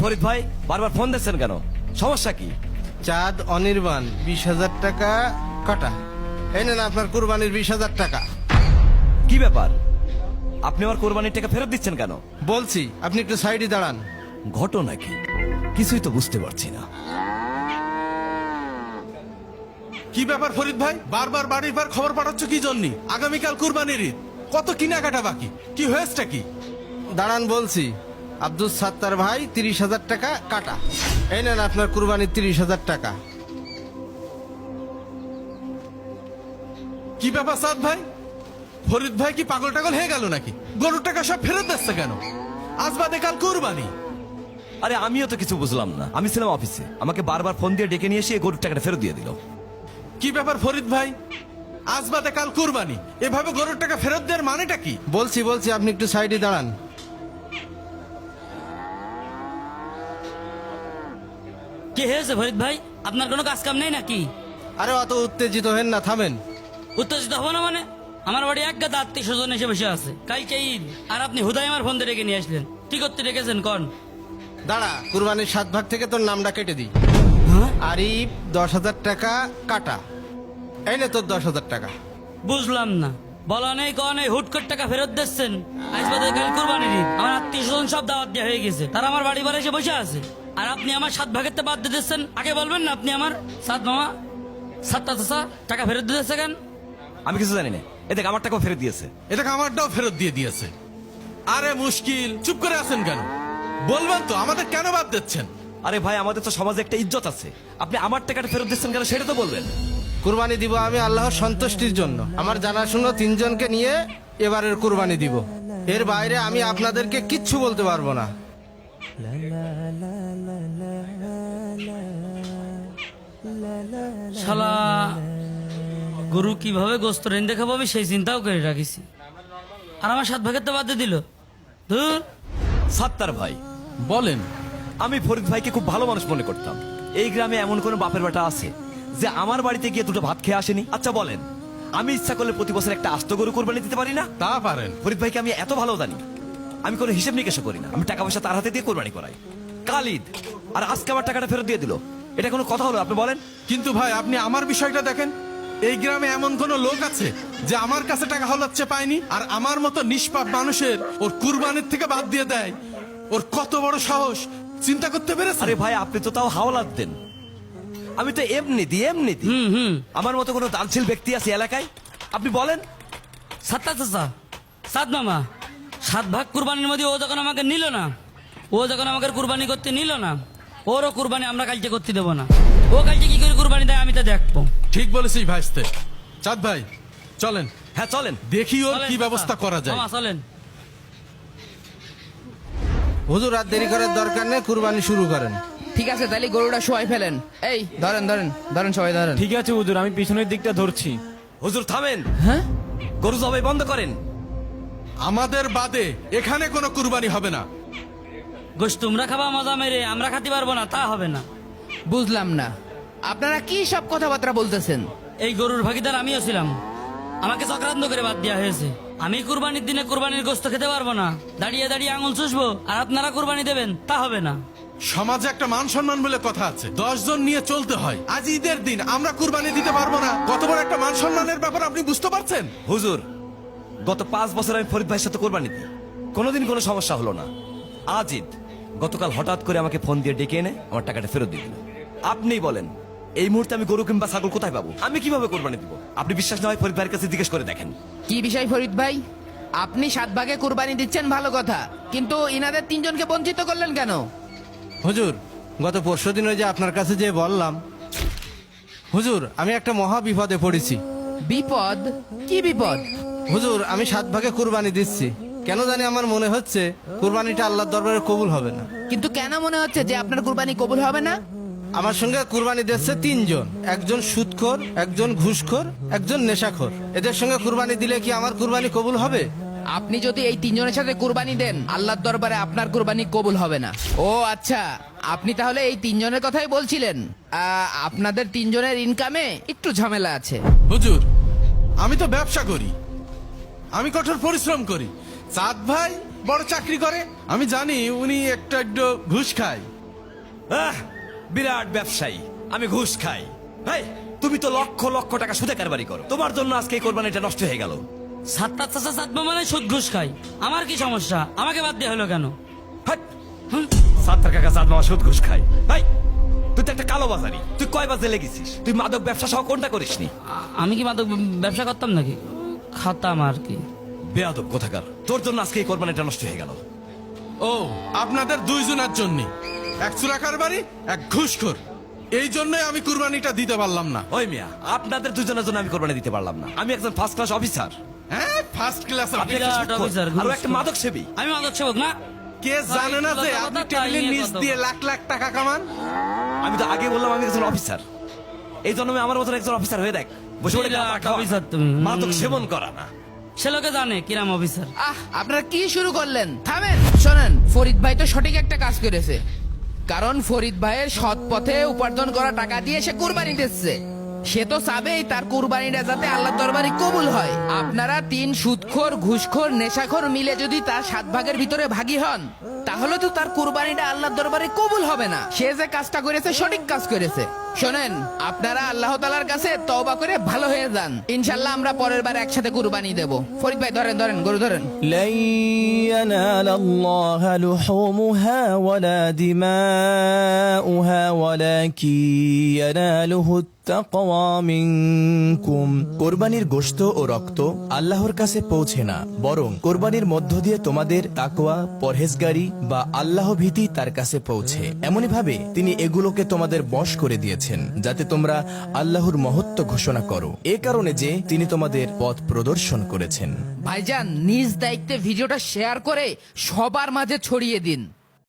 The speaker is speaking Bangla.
ফরিদ ভাই বারবার ফোন দিচ্ছেন কেন? সমস্যা কি? চাঁদ অনির্বাণ বিশ হাজার টাকা কাটা। এই নেন আপনার কুরবানির বিশ হাজার টাকা। কি ব্যাপার? আপনি আমার কোরবানির টাকা ফেরত দিচ্ছেন কেন? বলছি আপনি একটু সাইডে দাঁড়ান। ঘটনা কি কিছুই তো বুঝতে পারছি না। কি ব্যাপার ফরিদ ভাই? বারবার বাড়ির পর খবর পাঠাচ্ছ কি জন্য? আগামীকাল কুরবানির ঈদ। কত কেনাকাটা বাকি? কি হয়েছে কি? দাঁড়ান বলছি। আব্দুল সাত্তার ভাই তিরিশ হাজার টাকা কাটা। এই নেন আপনার কুরবানির তিরিশ হাজার টাকা। কি ব্যাপার সাদ ভাই? ফরিদ ভাই কি পাগল টাগল হয়ে গেল নাকি? গরুর টাকা সব ফেরত দিচ্ছে কেন? আজ বাদে কাল কুরবানি। আরে আমিও তো কিছু বুঝলাম না। আমি ছিলাম অফিসে। আমাকে বারবার ফোন দিয়ে ডেকে নিয়ে এসে এই গরুর টাকাটা ফেরত দিয়ে দিল। কি ব্যাপার ফরিদ ভাই? আজ বাদে কাল কুরবানি। এভাবে গরুর টাকা ফেরত দেওয়ার মানেটা কি? বলছি বলছি আপনি একটু সাইডে দাঁড়ান। কি হয়েছে ফরিদ ভাই? আপনার কোনো কাজ কাম নেই নাকি? আরে অত উত্তেজিত হেন না থামেন। উত্তেজিত হব না মানে? আমার বাড়ি এক গাদা আত্মীয় স্বজন এসে বসে আছে। কালকে ঈদ আর আপনি হুদাই আমার ফোন দিয়ে ডেকে নিয়ে আসলেন। কি করতে রেখেছেন কন। দাঁড়া কুরবানির সাত ভাগ থেকে তোর নামটা কেটে দিই। হ্যাঁ? আরিফ দশ হাজার টাকা কাটা। এই নে তোর দশ হাজার টাকা। বুঝলাম না। বলা নেই কন নেই হুট করে টাকা ফেরত দিচ্ছেন। আজ বাদে কাল কুরবানির ঈদ আমার আত্মীয় স্বজন সব দাওয়াত দেওয়া হয়ে গেছে। তারা আমার বাড়ি বাড়ি এসে বসে আছে। আর আপনি আমার সাত ভাগের তো বাদ দিয়ে দিচ্ছেন। আগে বলবেন না আপনি আমার সাত মামা সাতটা চাষা টাকা ফেরত দিতেছে কেন? আমি কিছু জানি না। এ দেখ আমার টাকাও ফেরত দিয়েছে। এটাকে আমারটাও ফেরত দিয়ে দিয়েছে। আরে মুশকিল চুপ করে আছেন কেন? বলবেন তো আমাদের কেন বাদ দিচ্ছেন? আরে ভাই আমাদের তো সমাজে একটা ইজ্জত আছে। আপনি আমার টাকাটা ফেরত দিচ্ছেন কেন সেটা তো বলবেন। কুরবানি দিব আমি আল্লাহর সন্তুষ্টির জন্য। আমার জানাশুনো তিনজনকে নিয়ে এবারের কুরবানি দিব। এর বাইরে আমি আপনাদেরকে কিচ্ছু বলতে পারব না। শালা গরু কীভাবে গোস্ত রেন্দে খাব আমি সেই চিন্তাও করে রাখিছি। আর আমার সাত ভাগের তো বাদ দিল। ধুর। সাত্তার ভাই বলেন আমি ফরিদ ভাইকে খুব ভালো মানুষ মনে করতাম। এই গ্রামে এমন কোন বাপের বেটা আছে? যে আমার বাড়িতে গিয়ে দুটো ভাত খেয়ে আসেনি? আচ্ছা বলেন আমি ইচ্ছা করলে প্রতি বছর একটা আস্ত গরু কোরবানি দিতে পারি না? তা পারেন। ফরিদ ভাইকে আমি এত ভালো জানি আমি কোনো হিসেব নিকেশও করি না। আমি টাকা পয়সা তার হাতে দিয়ে কোরবানি করাই। কালিদ আর আজকে আমার টাকাটা ফেরত দিয়ে দিল। এটা কোনো কথা হলো আপনি বলেন? কিন্তু ভাই আপনি আমার বিষয়টা দেখেন। এই গ্রামে এমন কোন লোক আছে যে আমার কাছে টাকা হলাচ্ছে পায়নি আর আমার মতো নিষ্পাপ মানুষের ওর কুরবানির থেকে বাদ দিয়ে দেয়। ওর কত বড় সাহস চিন্তা করতে পেরেছে আরে ভাই আপনি তো তাও হাওলাত দেন। আমি তো এমনি দিই এমনি হুম আমার মতো কোনো দানশীল ব্যক্তি আছে এলাকায়? আপনি বলেন। সাতটা চাষা সাত মামা। সাত ভাগ কুরবানির মধ্যে ও যখন আমাকে নিল না ও যখন আমাকে কুরবানি করতে নিল না ওরও কুরবানি আমরা কালকে করতে দেবো না। ও কালকে কি করে কুরবানি দেয় আমি তা দেখব। ঠিক বলেছিস ভাইস্তে চাঁদ ভাই চলেন। হ্যাঁ চলেন। দেখি ওর কি ব্যবস্থা করা যায়। মামা চলেন। হুজুর আর দেরি করার দরকার নেই কুরবানি শুরু করেন। ঠিক আছে তাহলে গরুটা শোয়াই ফেলেন। এই ধরেন ধরেন ধরেন সবাই ধরেন। ঠিক আছে হুজুর আমি পিছনের দিকটা ধরছি। হুজুর থামেন। হ্যাঁ? গরু জবাই বন্ধ করেন। আমাদের বাদে এখানে কোনো কুরবানি হবে না। গোশ তোমরা খাবা মজা মেরে আমরা খাতে পারব না তা হবে না। বুঝলাম না। আপনারা কি সব কথাবার্তা বলতেছেন? এই গরুর ভাগিদার আমিও ছিলাম। আমাকে চক্রান্ত করে বাদ দেওয়া হয়েছে। আমি কুরবানির দিনে কুরবানির গোস্ত খেতে পারব না। দাঁড়িয়ে দাঁড়িয়ে আঙুল চুষবো আর আপনারা কুরবানি দেবেন তা হবে না। সমাজে একটা মান সম্মান বলে কথা আছে। দশ জন নিয়ে চলতে হয়। আজ ঈদের দিন আমরা কুরবানি দিতে পারব না। কত বড় একটা মান সম্মানের ব্যাপার আপনি বুঝতে পারছেন? হুজুর গত পাঁচ বছর আমি ফরিদ ভাইয়ের সাথে কোরবানি দিই। কোনোদিন কোনো সমস্যা হলো না। আজ ঈদ। গতকাল হঠাৎ করে আমাকে ফোন দিয়ে ডেকে এনে আমার টাকাটা ফেরত দিয়ে দিল। আপনিই বলেন এই মুহূর্তে আমি গরু কিংবা ছাগল কোথায় পাবো? আমি কীভাবে কোরবানি দিব? আপনি বিশ্বাস না হয় ফরিদ ভাইয়ের কাছে জিজ্ঞেস করে দেখেন। কি বিষয় ফরিদ ভাই? আপনি সাত ভাগে কুরবানি দিচ্ছেন ভালো কথা কিন্তু ইনাদের তিনজনকে বঞ্চিত করলেন কেন? হুজুর গত পরশু দিন ওই যে আপনার কাছে যে বললাম হুজুর আমি একটা মহা বিপদে পড়েছি। বিপদ? কি বিপদ? হুজুর আমি সাত ভাগে কুরবানি দিচ্ছি। কেন জানি আমার মনে হচ্ছে কুরবানিটা আল্লাহর দরবারে কবুল হবে না। কিন্তু কেন মনে হচ্ছে যে আপনার কুরবানি কবুল হবে না? আমার সঙ্গে কুরবানি দিচ্ছে তিনজন। একজন সুদখোর একজন ঘুষখোর একজন নেশাখোর। এদের সঙ্গে কুরবানি দিলে কি আমার কুরবানি কবুল হবে? আপনি যদি এই তিনজনের সাথে কুরবানি দেন আল্লাহর দরবারে আপনার কুরবানি কবুল হবে না। ও আচ্ছা। আপনি তাহলে এই তিনজনের কথাই বলছিলেন। আহ, আপনাদের তিনজনের ইনকামে একটু ঝামেলা আছে। হুজুর আমি তো ব্যবসা করি। আমি কঠোর পরিশ্রম করি। চাঁদ ভাই বড় চাকরি করে আমি জানি উনি একটা একটু ঘুষ খায়। আহ, বিরাট ব্যবসায়ী আমি ঘুষ খাই। ভাই তুমি তো লক্ষ লক্ষ টাকা সুদে কারবারি করো। তোমার জন্য আজকে এই কোরবানিটা নষ্ট হয়ে গেল। সাতটা চাষা সাতমা মানে সুদ ঘুষ খাই আমার কি সমস্যা? আমাকে বাদ দেওয়া হলো কেন? হাট! সাত্তার কাকা সাত মামা সুদ ঘুষ খায়। ভাই তুই তো একটা কালো বাজারি। তুই কয় বাজে লেগেছিস? তুই মাদক ব্যবসা সহ কোনটা করিসনি? আমি কি মাদক ব্যবসা করতাম নাকি? খাতাম আর কি। বেয়াদব কোথাকার। তোর জন্য আজকে এই কোরবানিটা নষ্ট হয়ে গেল। ও আপনাদের দুইজনের জন্য। এক চুরাকার বাড়ি এক ঘুষখোর। এই জন্যই আমি কুরবানিটা দিতে পারলাম না। ওই মিয়া আপনাদের দুজনের জন্য আমি কোরবানি দিতে পারলাম না। আমি একজন ফার্স্ট ক্লাস অফিসার হ্যাঁ ফার্স্ট ক্লাস বিরাট অফিসার, আরও একটা মাদক সেবী আমি মাদক সেবক না। কে জানে না যে আপনি টেবিলের নিচ দিয়ে লাখ লাখ টাকা কামান? আমি তো আগে বললাম আমি একজন অফিসার এই জন্মে আমার মতন একজন অফিসার হয়ে দেখ। বসে বসে বিরাট টাকা খাওয়া। অফিসার তুমি। মাদক সেবন করা না। সে লোকে জানে কিরাম অফিসার আহ আপনারা কি শুরু করলেন? থামেন শোনেন ফরিদ ভাই তো সঠিক একটা কাজ করেছে। কারণ ফরিদ ভাইয়ের সৎ পথে উপার্জন করা টাকা দিয়ে সে কুরবানি দিচ্ছে। সে তো চাবেই তার কুরবানিটা যাতে আল্লাহ দরবারে কবুল হয়। আপনারা তিন সুদখোর, ঘুষখোর, নেশাখোর মিলে যদি তার সাত ভাগের ভিতরে ভাগি হন, তাহলে তো তার কুরবানিটা আল্লাহ দরবারে কবুল হবে না। সে যে কাজটা করেছে, সঠিক কাজ করেছে। শোনেন আপনারা আল্লাহ তালার কাছে তওবা করে ভালো হয়ে যান। ইনশাল্লাহ আমরা পরের বার একসাথে কুরবানি দেব। ফরিদ ভাই ধরেন ধরেন গরু ধরেন। লাইয়ানাল আল্লাহ লুহুমুহা ওয়ালা দিমাউহা ওয়ালাকি ইয়ানালুহু কোরবানির গোশত ও রক্ত আল্লাহর কাছে পৌঁছে না বরং কোরবানির মধ্য দিয়ে তোমাদের তাকোয়া পরহেজগারি বা আল্লাহ ভীতি তার কাছে পৌঁছে। এমনই ভাবে তিনি এগুলোকে তোমাদের বশ করে দিয়েছেন। দিয়েছেন যাতে তোমরা আল্লাহর মহত্ব ঘোষণা করো। এ কারণে যে তিনি তোমাদের পথ প্রদর্শন করেছেন। ভাইজান, নিজ দায়িত্বে ভিডিওটা শেয়ার করে সবার মাঝে ছড়িয়ে দিন।